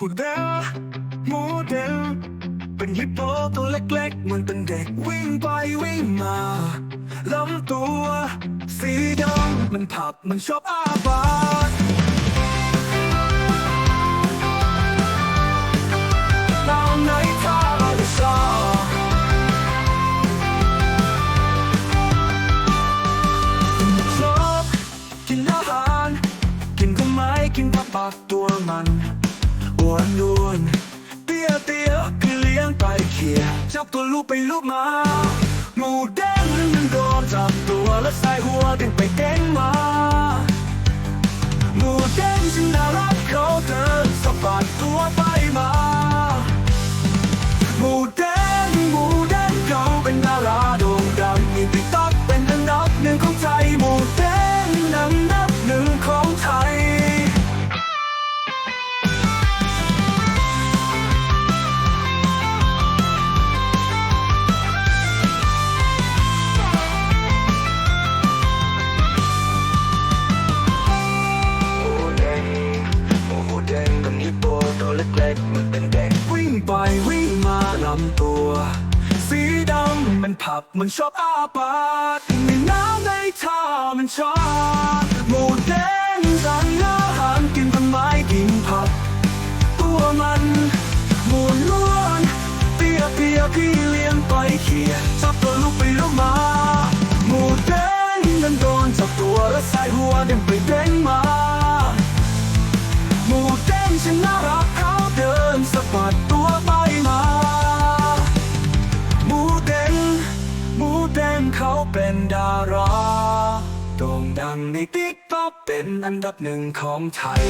พูดเดลโมเดลเป็นฮิปโปตัวเล็กๆ เหมือนเป็นเด็กวิ่งไปวิ่งมาลำตัว สีดำมันผับมันชอบอาบาดนาวในท่าลิซาชอบกินอาหาร กินต้นไม้กินผักปากตัวมัน อ้วนนวลเตี้ยเตี้ยพี่เลี้ยงไปเขี่ยจับตัวลูกไปลูกมา หมูแดงมันโดนจับตัวแล้วใส่หัวเด้งไปเด้งมา หมูแดงฉันน่ารักเขาเดินสะบัดตัว ไปวิ่งมาลำตัว สีดำมันผับมันชอบอาปากมีน้ำในท่ามันชอบหมูแดงสั่งอาหารกินต้นไม้กินผัก ตัวมันหมูล้วนเปียเปียพี่เลี้ยงไปเขี่ยจับตัวลูกไปลูกมา หมูแดงนั้นโดนจับตัวแล้วใส่หัวเด้งไปเด้งมา เป็นดาราโด่งดังในติ๊กต็อกเป็นอันดับหนึ่งของไทย